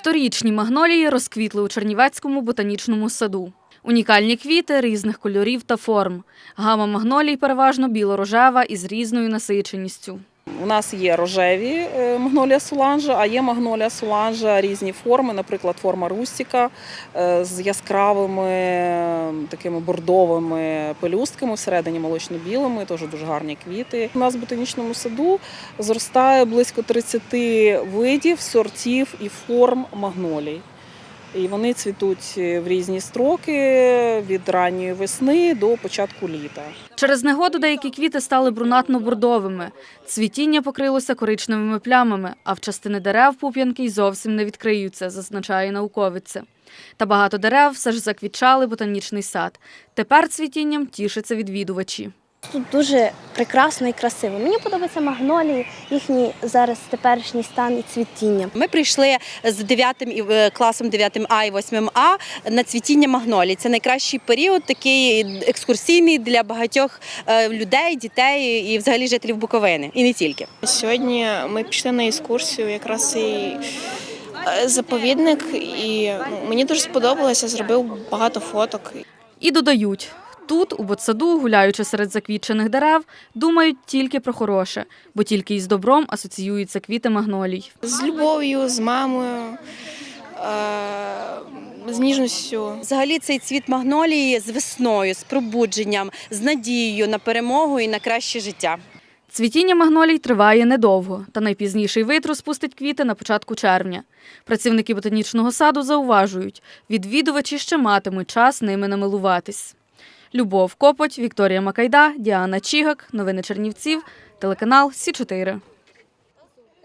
Сторічні магнолії розквітли у Чернівецькому ботанічному саду. Унікальні квіти різних кольорів та форм. Гама магнолій переважно біло-рожева із різною насиченістю. У нас є рожеві е, магнолія суланжа, а є магнолія суланжа різні форми, наприклад, форма рустіка е, з яскравими такими бордовими пелюстками, всередині молочно-білими, теж дуже гарні квіти. У нас в ботанічному саду зростає близько 30 видів, сортів і форм магнолій. І вони цвітуть в різні строки від ранньої весни до початку літа. Через негоду деякі квіти стали брунатно-бордовими. Цвітіння покрилося коричневими плямами, а в частини дерев пуп'янки й зовсім не відкриються, зазначає науковиця. Та багато дерев все ж заквітчали ботанічний сад. Тепер цвітінням тішаться відвідувачі. Тут дуже прекрасно і красиво. Мені подобаються магнолії, їхній зараз теперішній стан і цвітіння. Ми прийшли з 9 і- е, класом 9 А і 8 А на цвітіння магнолій. Це найкращий період, такий екскурсійний для багатьох е, людей, дітей і взагалі жителів Буковини. І не тільки. Сьогодні ми пішли на екскурсію, якраз і е, заповідник, і ну, мені дуже сподобалося, зробив багато фоток. І додають, тут, у ботсаду, гуляючи серед заквітчених дерев, думають тільки про хороше, бо тільки із добром асоціюються квіти магнолій. З любов'ю, з мамою, е, з ніжністю. Взагалі цей цвіт магнолії з весною, з пробудженням, з надією на перемогу і на краще життя. Цвітіння магнолій триває недовго, та найпізніший вид розпустить квіти на початку червня. Працівники ботанічного саду зауважують, відвідувачі ще матимуть час ними намилуватись. Любов Копоть, Вікторія Макайда, Діана Чігак. Новини Чернівців, телеканал Сі 4